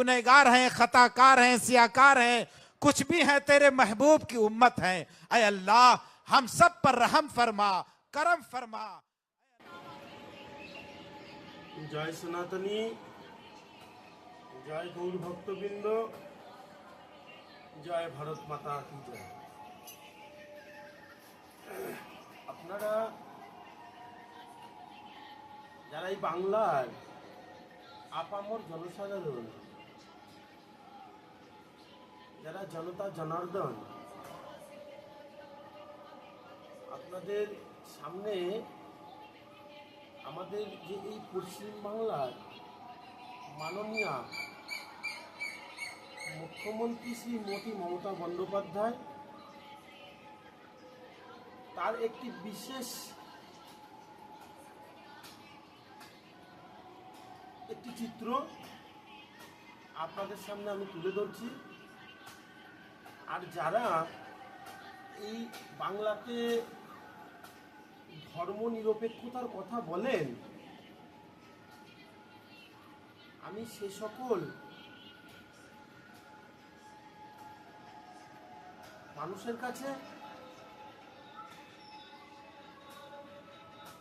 गुनहगार हैं खताकार हैं सियाकार हैं कुछ भी हैं तेरे महबूब की उम्मत हैं अय अल्लाह हम सब पर रहम फरमा करम फरमा জয় সনাতনী জয় গৌর ভক্তবৃন্দ জয় ভারত মাতা কি জয় আপনারা যারা এই বাংলার আপামর জনসাধারণ যারা জনতা, জনার্দন, আপনাদের সামনে আমাদের যে এই পশ্চিম বাংলার মাননীয় মুখ্যমন্ত্রী শ্রী মতি মমতা বন্দ্যোপাধ্যায়, তার একটি বিশেষ একটি চিত্র আপনাদের সামনে আমি তুলে ধরছি। আর যারা এই বাংলাতে ধর্ম নিরপেক্ষতার কথা বলেন, আমি সে সকল মানুষের কাছে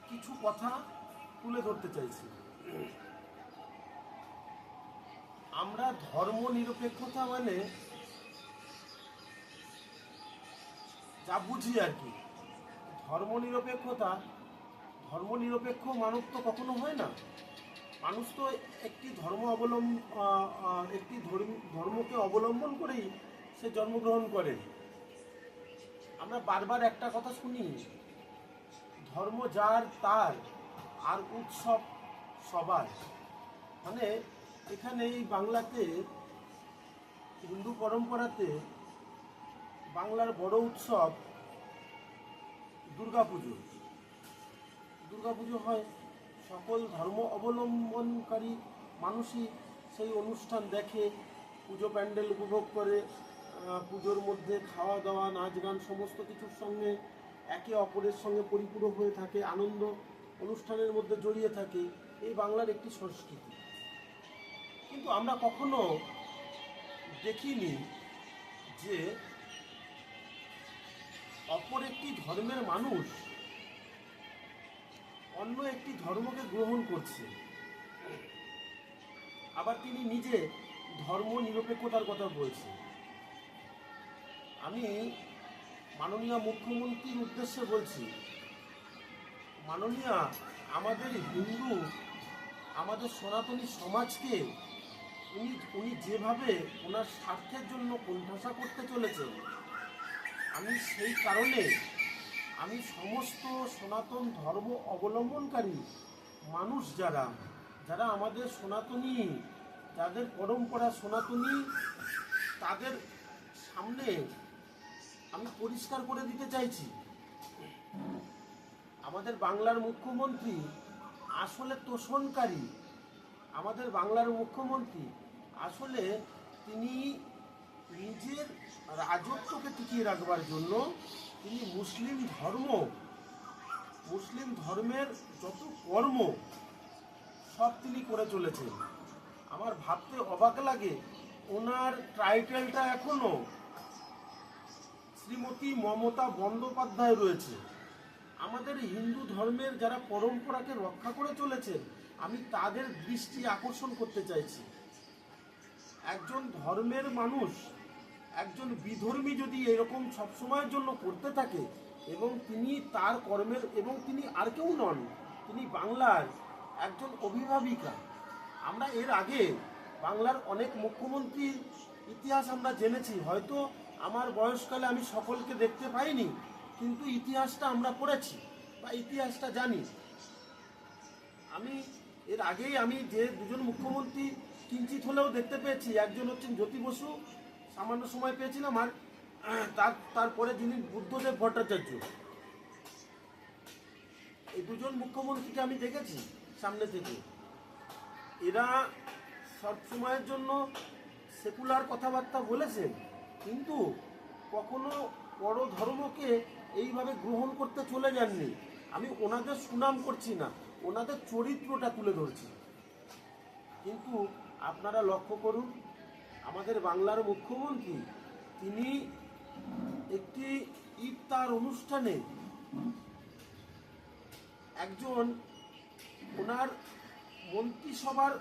কিছু কথা তুলে ধরতে চাইছি। আমরা ধর্ম নিরপেক্ষতা মানে যা বুঝি আর কি। ধর্মনিরপেক্ষতা, ধর্মনিরপেক্ষ মানুষ তো কখনো হয় না। মানুষ তো একটি ধর্ম অবলম্বন একটি ধর্ম- ধর্মকে অবলম্বন করেই সে জন্মগ্রহণ করে। আমরা বারবার একটা কথা শুনি, ধর্ম যার তার, আর উৎসব সবার। মানে এখানে এই বাংলাতে হিন্দু পরম্পরাতে বাংলার বড় উৎসব দুর্গাপুজো। দুর্গাপুজো হয় সকল ধর্ম অবলম্বনকারী মানুষই সেই অনুষ্ঠান দেখে, পুজো প্যান্ডেল উপভোগ করে পুজোর মধ্যে খাওয়া দাওয়া, নাচ গান সমস্ত কিছুর সঙ্গে একে অপরের সঙ্গে পরিপূরক হয়ে থাকে, আনন্দ অনুষ্ঠানের মধ্যে জড়িয়ে থাকে। এই বাংলার একটি সংস্কৃতি। কিন্তু আমরা কখনো দেখিনি যে অপর একটি ধর্মের মানুষ অন্য একটি ধর্মকে গ্রহণ করছে। আবার তিনি নিজে ধর্ম নিরপেক্ষতার কথা বলছে আমি মাননীয় মুখ্যমন্ত্রীর উদ্দেশ্যে বলছি, মাননীয়, আমাদের হিন্দু, আমাদের সনাতনী সমাজকে উনি উনি যেভাবে ওনার স্বার্থের জন্য কোণঠাসা করতে চলেছেন আমি সেই কারণে আমি সমস্ত সনাতন ধর্ম অবলম্বনকারী মানুষ যারা যারা আমাদের সনাতনী, যাদের পরম্পরা সনাতনী, তাদের সামনে আমি পরিষ্কার করে দিতে চাইছি। আমাদের বাংলার মুখ্যমন্ত্রী আসলে তোষণকারী। আমাদের বাংলার মুখ্যমন্ত্রী আসলে তিনি নিজের রাজত্বকে টিকিয়ে রাখবার জন্য তিনি মুসলিম ধর্ম, মুসলিম ধর্মের যত কর্ম, সব তিনি করে চলেছেন। আমার ভাবতে অবাক লাগে, ওনার টাইটেলটা এখনও শ্রীমতী মমতা বন্দ্যোপাধ্যায় রয়েছে। আমাদের হিন্দু ধর্মের যারা পরম্পরাকে রক্ষা করে চলেছে আমি তাদের দৃষ্টি আকর্ষণ করতে চাইছি। একজন ধর্মের মানুষ একজন বিধর্মী যদি এরকম সবসময়ের জন্য করতে থাকে এবং তিনি তার কর্মের এবং তিনি আর কেউ নন, তিনি বাংলার একজন অভিভাবিকা, আমরা এর আগে বাংলার অনেক মুখ্যমন্ত্রীর ইতিহাস আমরা জেনেছি। হয়তো আমার বয়সকালে আমি সকলকে দেখতে পাইনি, কিন্তু ইতিহাসটা আমরা পড়েছি বা ইতিহাসটা জানি। আমি এর আগেই আমি যে দুজন মুখ্যমন্ত্রী কিঞ্চিত হলেও দেখতে পেয়েছি, একজন হচ্ছেন জ্যোতি বসু সামান্য সময় পেয়েছিলাম আর তার তারপরে যিনি বুদ্ধদেব ভট্টাচার্য। এই দুজন মুখ্যমন্ত্রীকে আমি দেখেছি সামনে থেকে। এরা সব সময়ের জন্য সেকুলার কথাবার্তা বলেছেন কিন্তু কখনো বড় ধর্মকে এইভাবে গ্রহণ করতে চলে যাননি। আমি ওনাদের সুনাম করছি না, ওনাদের চরিত্রটা তুলে ধরছি। কিন্তু আপনারা লক্ষ্য করুন আমাদের বাংলার মুখ্যমন্ত্রী, তিনি একটি ইফতার অনুষ্ঠানে একজন ওনার মন্ত্রিসভার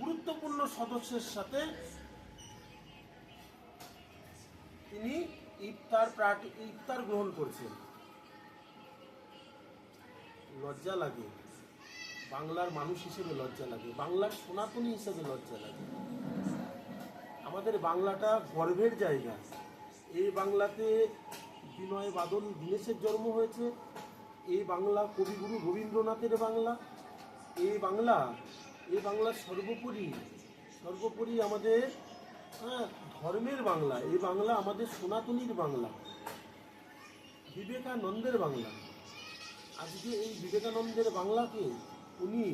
গুরুত্বপূর্ণ সদস্যের সাথে তিনি ইফতার প্রাটি ইফতার গ্রহণ করছেন। লজ্জা লাগে। বাংলার মানুষ হিসেবে লজ্জা লাগে। বাংলার সনাতনী হিসেবে লজ্জা লাগে। আমাদের বাংলাটা গর্বের জায়গা। এই বাংলাতে বিনয় বাদল দীনেশের জন্ম হয়েছে। এই বাংলা কবিগুরু রবীন্দ্রনাথের বাংলা। এই বাংলা এই বাংলা সর্বোপরি সর্বোপরি আমাদের হ্যাঁ, ধর্মের বাংলা। এই বাংলা আমাদের সনাতনীর বাংলা। বিবেকানন্দের বাংলা। আজকে এই বিবেকানন্দের বাংলাকে উনি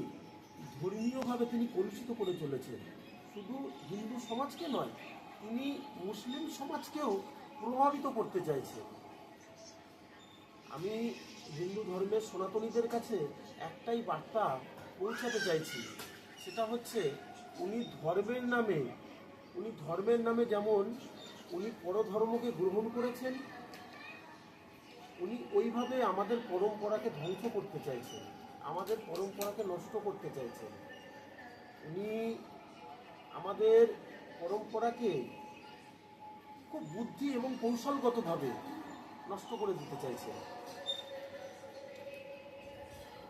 ধর্মীয়ভাবে তিনি কলুষিত করে চলেছেন। শুধু হিন্দু সমাজকে নয়, তিনি মুসলিম সমাজকেও প্রভাবিত করতে চাইছেন আমি হিন্দু ধর্মের সনাতনীদের কাছে একটাই বার্তা পৌঁছাতে চাইছি, সেটা হচ্ছে উনি ধর্মের নামে, উনি ধর্মের নামে যেমন উনি পরধর্মকে গ্রহণ করেছেন, উনি ওইভাবে আমাদের পরম্পরাকে ধ্বংস করতে চাইছেন, আমাদের পরম্পরাকে নষ্ট করতে চাইছেন। উনি আমাদের পরম্পরাকে খুব বুদ্ধি এবং কৌশলগতভাবে নষ্ট করে দিতে চাইছে।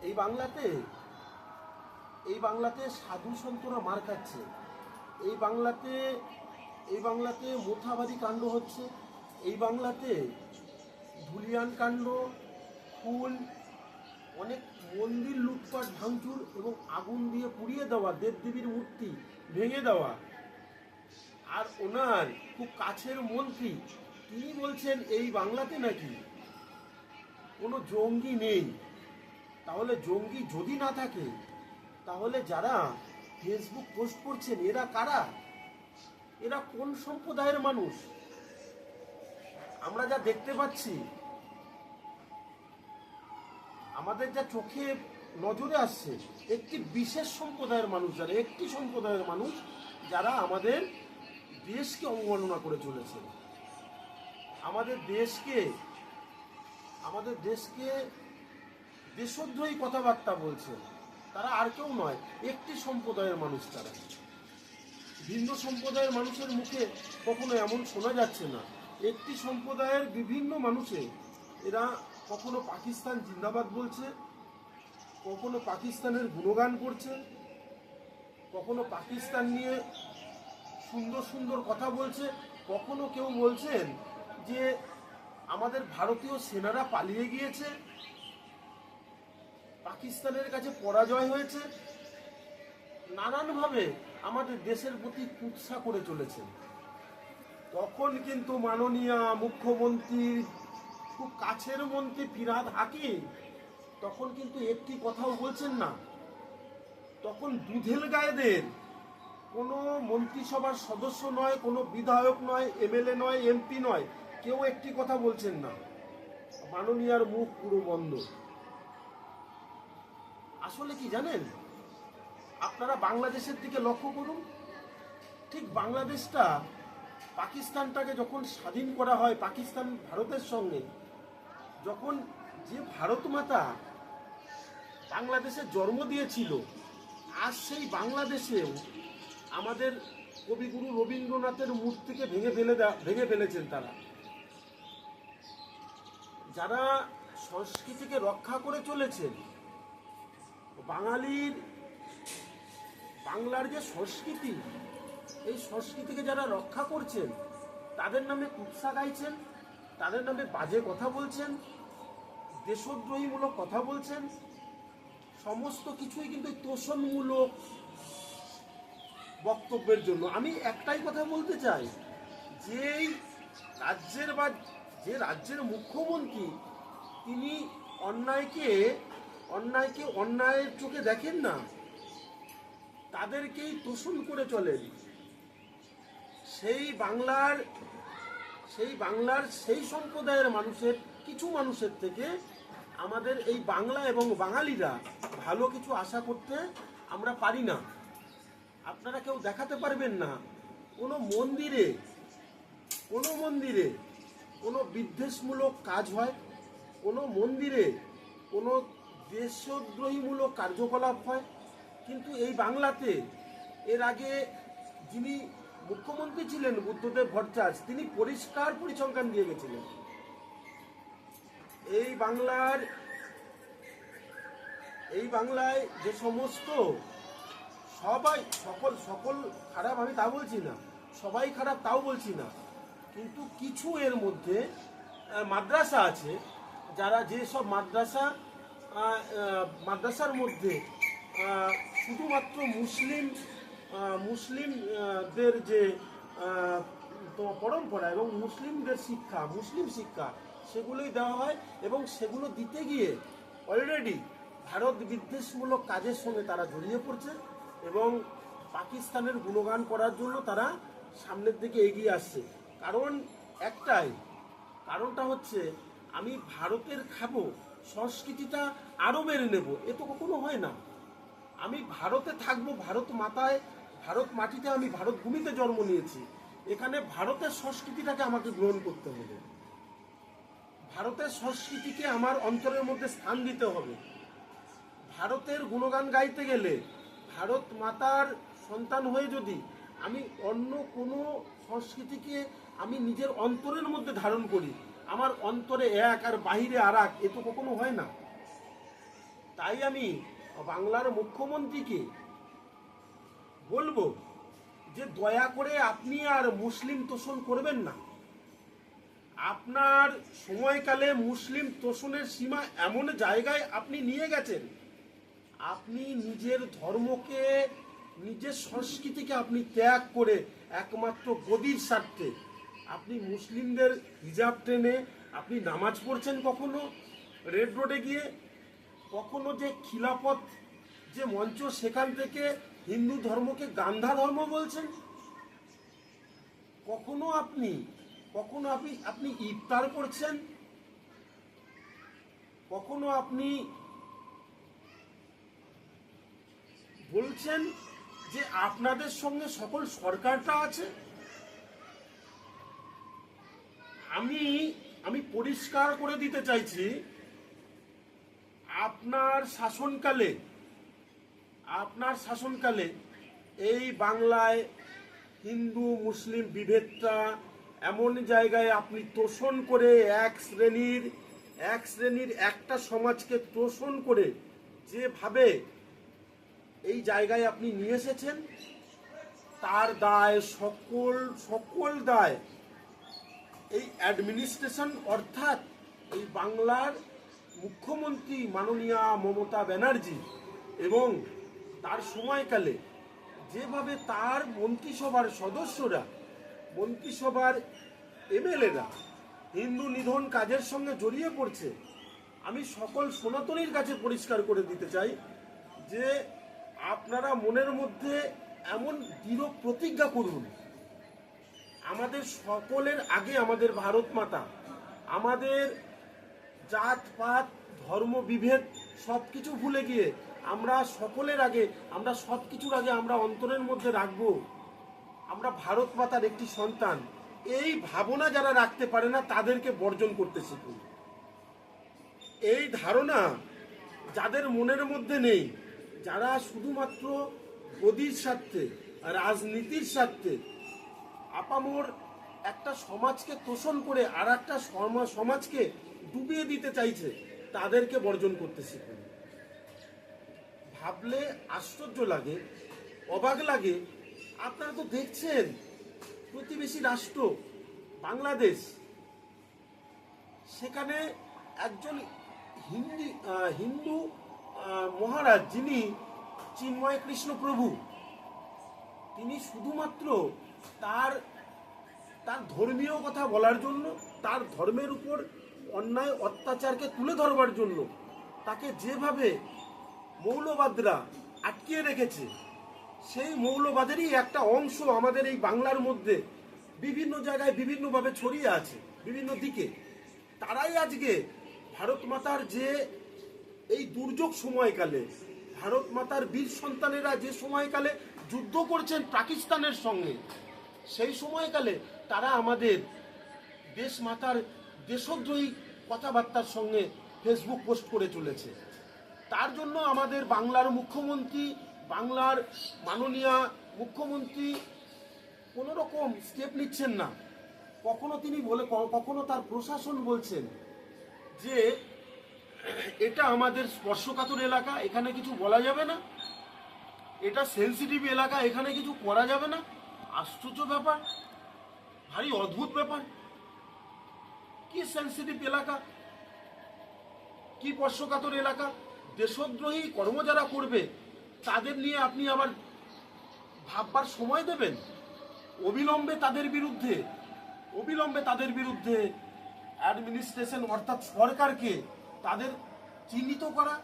এই বাংলাতে এই বাংলাতে সাধু সন্তরা মার খাচ্ছে। এই বাংলাতে এই বাংলাতে মোথাবাদী কাণ্ড হচ্ছে। এই বাংলাতে ধুলিয়ান কাণ্ড, ফুল, অনেক মন্দির লুটপাট, ভাঙচুর এবং আগুন দিয়ে পুড়িয়ে দেওয়া, দেবদেবীর মূর্তি ভেঙে দেওয়া। আর ওনার খুব কাছের মন্ত্রী, তিনি বলছেন, এই বাংলাতে নাকি কোনো জঙ্গি নেই। তাহলে জঙ্গি যদি না থাকে, তাহলে যারা ফেসবুক পোস্ট করছেন, এরা কারা? এরা কোন সম্প্রদায়ের মানুষ? আমরা যা দেখতে পাচ্ছি আমাদের যা চোখে নজরে আসছে, একটি বিশেষ সম্প্রদায়ের মানুষ যারা, একটি সম্প্রদায়ের মানুষ যারা আমাদের দেশকে অবমাননা করে চলেছে। আমাদের দেশকে আমাদের দেশকে দেশদ্রোহী কথাবার্তা বলছে। তারা আর কেউ নয়, একটি সম্প্রদায়ের মানুষ তারা। ভিন্ন সম্প্রদায়ের মানুষের মুখে কখনো এমন শোনা যাচ্ছে না। একটি সম্প্রদায়ের বিভিন্ন মানুষে এরা কখনো পাকিস্তান জিন্দাবাদ বলছে, কখনো পাকিস্তানের গুণগান করছে, কখনো পাকিস্তান নিয়ে সুন্দর সুন্দর কথা বলছে, কখনো কেউ বলছেন যে আমাদের ভারতীয় সেনারা পালিয়ে গিয়েছে, পাকিস্তানের কাছে পরাজয় হয়েছে, নানানভাবে আমাদের দেশের প্রতি কুৎসা করে চলেছেন। তখন কিন্তু মাননীয় মুখ্যমন্ত্রী খুব কাছের মন্ত্রী ফিরাদ হাকিম তখন কিন্তু একটি কথাও বলছেন না। তখন দুধেল গায়েদের, কোনো মন্ত্রিসভার সদস্য নয়, কোনো বিধায়ক নয়, এমএলএ নয়, এমপি নয়, কেউ একটি কথা বলছেন না। মাননীয়ার মুখ পুরো বন্ধ। আসলে কি জানেন? আপনারা বাংলাদেশের দিকে লক্ষ্য করুন। ঠিক বাংলাদেশটা পাকিস্তানটাকে যখন স্বাধীন করা হয়, পাকিস্তান ভারতের সঙ্গে যখন যে ভারত মাতা বাংলাদেশে জন্ম দিয়েছিল, আজ সেই বাংলাদেশেও আমাদের কবিগুরু রবীন্দ্রনাথের মূর্তিকে ভেঙে ফেলে ভেঙে ফেলেছেন তারা। যারা সংস্কৃতিকে রক্ষা করে চলেছেন, বাঙালির, বাংলার যে সংস্কৃতি, এই সংস্কৃতিকে যারা রক্ষা করছেন, তাদের নামে কুৎসা গাইছেন তাদের নামে বাজে কথা বলছেন, দেশদ্রোহীমূলক কথা বলছেন, সমস্ত কিছুই কিন্তু তোষণমূলক বক্তব্যের জন্য। আমি একটাই কথা বলতে চাই, যেই রাজ্যের বা যে রাজ্যের মুখ্যমন্ত্রী, তিনি অন্যায়কে অন্যায়কে অন্যায়ের চোখে দেখেন না, তাদেরকেই তোষণ করে চলেন। সেই বাংলার সেই বাংলার সেই সম্প্রদায়ের মানুষের, কিছু মানুষের থেকে আমাদের এই বাংলা এবং বাঙালিরা ভালো কিছু আশা করতে আমরা পারি না। আপনারা কেউ দেখাতে পারবেন না। কোনো মন্দিরে কোনো মন্দিরে কোনো বিদ্বেষমূলক কাজ হয়, কোনো মন্দিরে কোনো দেশদ্রোহীমূলক কার্যকলাপ হয়। কিন্তু এই বাংলাতে এর আগে যিনি মুখ্যমন্ত্রী ছিলেন বুদ্ধদেব ভট্টাচার্য তিনি পরিষ্কার পরিসংখ্যান দিয়ে গেছিলেন। এই বাংলার, এই বাংলায় যে সমস্ত সবাই, সকল সকল খারাপ, আমি তা বলছি না, সবাই খারাপ তাও বলছি না, কিন্তু কিছু এর মধ্যে মাদ্রাসা আছে, যারা যে সব মাদ্রাসা মাদ্রাসার মধ্যে শুধুমাত্র মুসলিম মুসলিমদের যে পরম্পরা এবং মুসলিমদের শিক্ষা, মুসলিম শিক্ষা, সেগুলোই দেওয়া হয় এবং সেগুলো দিতে গিয়ে অলরেডি ভারত বিদ্বেষমূলক কাজের সঙ্গে তারা জড়িয়ে পড়ছে এবং পাকিস্তানের গুণগান করার জন্য তারা সামনের দিকে এগিয়ে আসছে। কারণ একটাই, কারণটা হচ্ছে আমি ভারতের খাব, সংস্কৃতিটা আরও মেরে নেব, এ তো কখনো হয় না। আমি ভারতে থাকব, ভারত মাতায় ভারত মাটিতে আমি ভারত ভূমিতে জন্ম নিয়েছি। এখানে ভারতের সংস্কৃতিটাকে আমাকে গ্রহণ করতে হবে। ভারতের সংস্কৃতিকে আমার অন্তরের মধ্যে স্থান দিতে হবে। ভারতের গুণগান গাইতে গেলে ভারত মাতার সন্তান হয়ে যদি আমি অন্য কোনো সংস্কৃতিকে আমি নিজের অন্তরের মধ্যে ধারণ করি, আমার অন্তরে এক আর বাহিরে আর এক, এ তো কখনো হয় না। তাই আমি বাংলার মুখ্যমন্ত্রীকে বলব যে দয়া করে আপনি আর মুসলিম তোষণ করবেন না। আপনার সময়কালে মুসলিম তোষণের সীমা এমন জায়গায় আপনি নিয়ে গেছেন, আপনি নিজের ধর্মকে, নিজের সংস্কৃতিকে আপনি ত্যাগ করে একমাত্র গদির স্বার্থে আপনি মুসলিমদের হিজাব টেনে আপনি নামাজ পড়ছেন কখনো? রেড রোডে গিয়ে কখনো যে খিলাফত যে মঞ্চ সেখান থেকে হিন্দু ধর্মকে গান্ধা ধর্ম বলছেন? কখনো আপনি কখনো আপনি আপনি ইফতার করছেন? কখনো আপনি বলছেন যে আপনাদের সঙ্গে সকল সরকারটা আছে? আমি আমি পরিষ্কার করে দিতে চাইছি, আপনার শাসনকালে আপনার শাসনকালে এই বাংলায় হিন্দু, মুসলিম বিভেদটা এমন জায়গায় আপনি তোষণ করে এক শ্রেণির এক শ্রেণির একটা সমাজকে তোষণ করে যেভাবে এই জায়গায় আপনি নিয়ে এসেছেন, তার দায় সকল সকল দায় এই অ্যাডমিনিস্ট্রেশন অর্থাৎ এই বাংলার মুখ্যমন্ত্রী মাননীয়া মমতা ব্যানার্জি এবং তার সময়কালে যেভাবে তার মন্ত্রিসভার সদস্যরা, মন্ত্রিসভার এমএলএরা হিন্দু নিধন কাজের সঙ্গে জড়িয়ে পড়ছে, আমি সকল সনাতনীর কাছে পরিষ্কার করে দিতে চাই যে আপনারা মনের মধ্যে এমন দৃঢ় প্রতিজ্ঞা করুন। আমাদের সকলের আগে আমাদের ভারত মাতা, আমাদের জাত, পাত, ধর্ম, বিভেদ সব কিছু ভুলে গিয়ে আমরা সকলের আগে, আমরা সব কিছুর আগে আমরা অন্তরের মধ্যে রাখব। আমরা ভারত মাতার একটি সন্তান। এই ভাবনা যারা রাখতে পারে না, তাদেরকে বর্জন করতে শিখুন। এই ধারণা যাদের মনের মধ্যে নেই, যারা শুধুমাত্র গদির স্বার্থে, রাজনীতির স্বার্থে, আপামোর একটা সমাজকে তোষণ করে আর একটা সমাজকে ডুবিয়ে দিতে চাইছে, তাদেরকে বর্জন করতে শিখুন। ভাবলে আশ্চর্য লাগে, অবাক লাগে। আপনারা তো দেখছেন, প্রতিবেশী রাষ্ট্র, বাংলাদেশ। সেখানে একজন হিন্দি হিন্দু মহারাজ, যিনি চিন্ময় কৃষ্ণ প্রভু। তিনি শুধুমাত্র তার তার ধর্মীয় কথা বলার জন্য, তার ধর্মের উপর অন্যায় অত্যাচারকে তুলে ধরবার জন্য, তাকে যেভাবে মৌলবাদরা আটকিয়ে রেখেছে। সেই মৌলবাদেরই একটা অংশ আমাদের এই বাংলার মধ্যে বিভিন্ন জায়গায় বিভিন্নভাবে ছড়িয়ে আছে, বিভিন্ন দিকে। তারাই আজকে ভারত মাতার যে এই দুর্যোগ সময়কালে, ভারত মাতার বীর সন্তানেরা যে সময়কালে যুদ্ধ করছেন পাকিস্তানের সঙ্গে, সেই সময়কালে তারা আমাদের দেশ মাতার দেশদ্রোহী কথাবার্তার সঙ্গে ফেসবুক পোস্ট করে চলেছে। তার জন্য আমাদের বাংলার মুখ্যমন্ত্রী, বাংলার মাননীয় মুখ্যমন্ত্রী কোনো রকম স্টেপ নিচ্ছেন না। কখনো তিনি বলে, কখনো তার প্রশাসন বলছেন যে এটা আমাদের স্পর্শকাতর এলাকা, এখানে কিছু বলা যাবে না। এটা সেন্সিটিভ এলাকা, এখানে কিছু করা যাবে না। আশ্চর্য ব্যাপার, ভারী অদ্ভুত ব্যাপার। কি সেন্সিটিভ এলাকা? কি স্পর্শকাতর এলাকা? দেশদ্রোহী কর্ম যারা করবে, তাদের নিয়ে আপনি আবার ভাববার সময় দেবেন? অবিলম্বে তাদের বিরুদ্ধে, অবিলম্বে তাদের বিরুদ্ধে অ্যাডমিনিস্ট্রেশন অর্থাৎ সরকারকে তাদের চিহ্নিত করা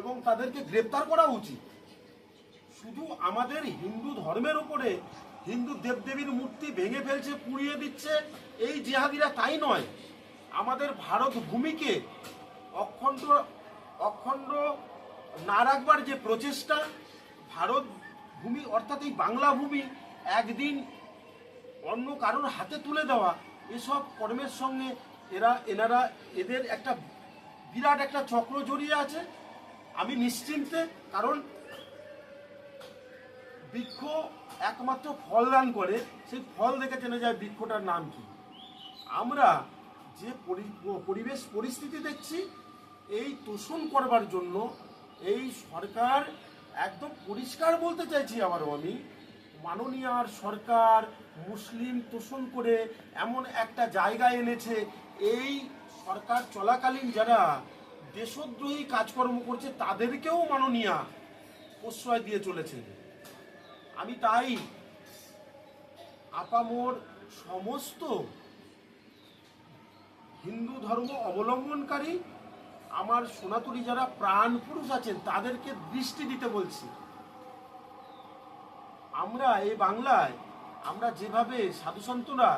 এবং তাদেরকে গ্রেপ্তার করা উচিত। শুধু আমাদের হিন্দু ধর্মের উপরে হিন্দু দেবদেবীর মূর্তি ভেঙে ফেলছে, পুড়িয়ে দিচ্ছে, এই জেহাদিরা তাই নয়। আমাদের ভারত ভূমিকে অখণ্ড অখণ্ড না রাখবার যে প্রচেষ্টা, ভারত ভূমি, অর্থাৎ এই বাংলা ভূমি একদিন অন্য কারোর হাতে তুলে দেওয়া, এসব কর্মের সঙ্গে এরা, এনারা, এদের একটা বিরাট একটা চক্র জড়িয়ে আছে। আমি নিশ্চিন্তে, কারণ বৃক্ষ একমাত্র ফল দান করে, সেই ফল দেখে চেনা যায় বৃক্ষটার নাম কি। আমরা যে পরি- পরিবেশ পরিস্থিতি দেখছি এই তোষণ করবার জন্য এই সরকার একদম পরিষ্কার বলতে চাইছি আবারও আমি মাননীয় আর সরকার মুসলিম তোষণ করে এমন একটা জায়গায় এনেছে, এই সরকার চলাকালীন যারা দেশদ্রোহী কাজকর্ম করছে তাদেরকেও মাননীয়া প্রশ্রয় দিয়ে চলেছেন আমি তাই আপামোর সমস্ত হিন্দু ধর্ম অবলম্বনকারী আমার সনাতনী যারা প্রাণ পুরুষ আছেন, তাদেরকে দৃষ্টি দিতে বলছি। আমরা এই বাংলায়, আমরা যেভাবে সাধুসন্তরা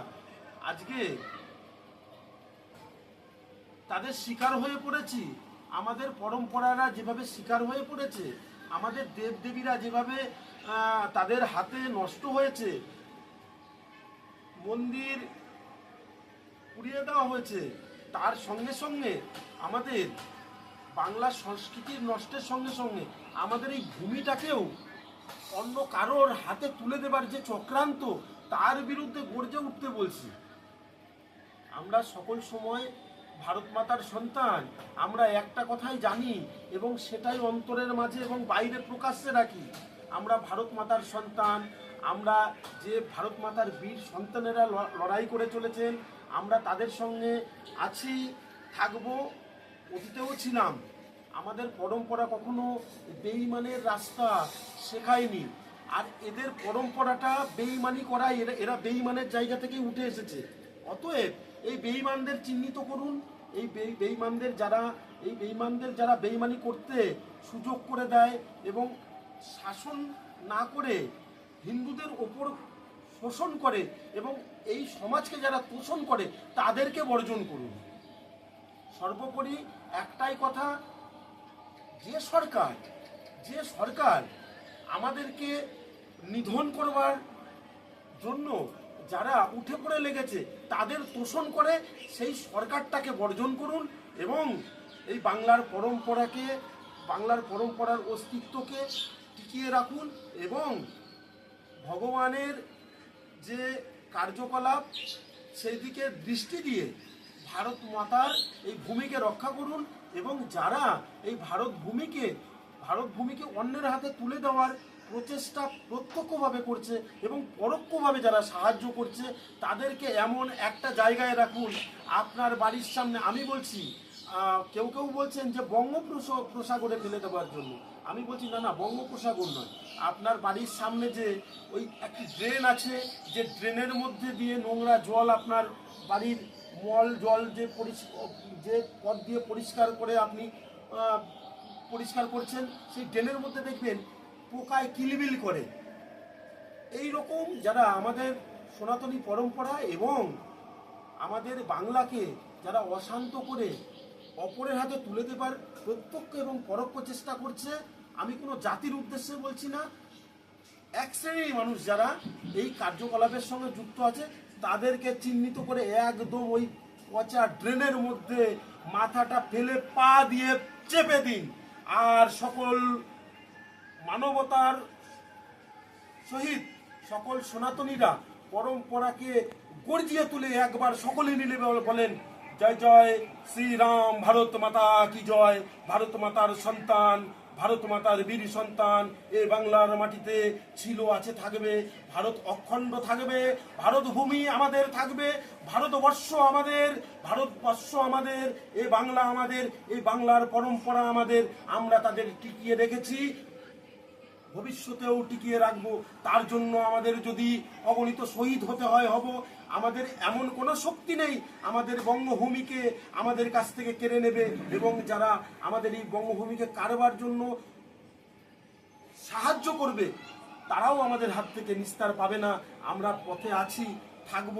আজকে তাদের শিকার হয়ে পড়েছি, আমাদের পরম্পরারা যেভাবে শিকার হয়ে পড়েছে, আমাদের দেবদেবীরা যেভাবে তাদের হাতে নষ্ট হয়েছে, মন্দির পুড়িয়ে দেওয়া হয়েছে তার সঙ্গে সঙ্গে আমাদের বাংলা সংস্কৃতির নষ্টের সঙ্গে সঙ্গে আমাদের এই ভূমিটাকেও অন্য কারোর হাতে তুলে দেবার যে চক্রান্ত, তার বিরুদ্ধে গর্জে উঠতে বলছি। আমরা সকল সময় ভারত মাতার সন্তান, আমরা একটা কথাই জানি এবং সেটাই অন্তরের মাঝে এবং বাইরে প্রকাশ্যে রাখি। আমরা ভারত মাতার সন্তান, আমরা যে ভারত মাতার বীর সন্তানেরা লড়াই করে চলেছেন আমরা তাদের সঙ্গে আছি, থাকব, অতীতেও ছিলাম। আমাদের পরম্পরা কখনো বেইমানের রাস্তা শেখায়নি। আর এদের পরম্পরাটা বেইমানি করা এরা এরা বেইমানের জায়গা থেকে উঠে এসেছে। অতএব এই বেইমানদের চিহ্নিত করুন। এই বেইমানদের যারা, এই বেইমানদের যারা বেইমানি করতে সুযোগ করে দেয় এবং শাসন না করে হিন্দুদের ওপর শোষণ করে এবং এই সমাজকে যারা তোষণ করে, তাদেরকে বর্জন করুন। সর্বোপরি একটাই কথা, যে সরকার যে সরকার আমাদেরকে নিধন করবার জন্য যারা উঠে পড়ে লেগেছে, তাদের তোষণ করে সেই সরকারটাকে বর্জন করুন এবং এই বাংলার পরম্পরাকে, বাংলার পরম্পরার অস্তিত্বকে টিকিয়ে রাখুন এবং ভগবানের যে কার্যকলাপ সেই দিকে দৃষ্টি দিয়ে ভারত মাতার এই ভূমিকে রক্ষা করুন এবং যারা এই ভারত ভূমিকে ভারত ভূমিকে অন্যের হাতে তুলে দেওয়ার প্রচেষ্টা প্রত্যক্ষভাবে করছে এবং পরোক্ষভাবে যারা সাহায্য করছে, তাদেরকে এমন একটা জায়গায় রাখুন, আপনার বাড়ির সামনে। আমি বলছি কেউ কেউ বলছেন যে বঙ্গোপসাগরে ফেলে দেওয়ার জন্য। আমি বলছি, না না, বঙ্গোপসাগর নয়। আপনার বাড়ির সামনে যে ওই একটি ড্রেন আছে, যে ড্রেনের মধ্যে দিয়ে নোংরা জল আপনার বাড়ির মল, জল যে যে পথ দিয়ে পরিষ্কার করে আপনি পরিষ্কার করছেন, সেই ড্রেনের মধ্যে দেখবেন পোকায় কিলবিল করে। এই রকম যারা আমাদের সনাতনী পরম্পরা এবং আমাদের বাংলাকে যারা অশান্ত করে অপরের হাতে তুলে দেবার প্রত্যক্ষ এবং পরোক্ষ চেষ্টা করছে, আমি কোনো জাতির উদ্দেশ্যে বলছি না। এক শ্রেণির মানুষ যারা এই কার্যকলাপের সঙ্গে যুক্ত আছে, তাদেরকে চিহ্নিত করে একদম ওই পচা ড্রেনের মধ্যে মাথাটা ফেলে পা দিয়ে চেপে দিন। আর সকল মানবতার সহিত সকল সনাতনীরা পরম্পরাকে গর্জিয়ে তুলে একবার সকলে বল- বলেন জয় জয় শ্রীরাম ভারত মাতা কি জয়। ভারত মাতার সন্তান, ভারত মাতার বীর সন্তান, এ বাংলার মাটিতে ছিল, আছে, থাকবে। ভারত অখণ্ড থাকবে, ভারত ভূমি আমাদের থাকবে, ভারতবর্ষ আমাদের ভারতবর্ষ আমাদের, এ বাংলা আমাদের এই বাংলার পরম্পরা আমাদের। আমরা তাদের টিকিয়ে রেখেছি, ভবিষ্যতেও টিকিয়ে রাখব। তার জন্য আমাদের যদি অগণিত শহীদ হতে হয়, হব। আমাদের এমন কোনো শক্তি নেই, আমাদের বঙ্গভূমিকে আমাদের কাছ থেকে কেড়ে নেবে এবং যারা আমাদের এই বঙ্গভূমিকে কারবার জন্য সাহায্য করবে, তারাও আমাদের হাত থেকে নিস্তার পাবে না। আমরা পথে আছি, থাকব।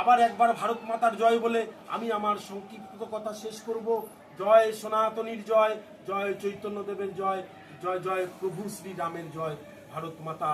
আবার একবার ভারত মাতার জয় বলে আমি আমার সংক্ষিপ্ত কথা শেষ করব। জয় সনাতনীর জয় জয় চৈতন্যদেবের জয় জয় জয় প্রভু শ্রীরামের জয়। ভারত মাতা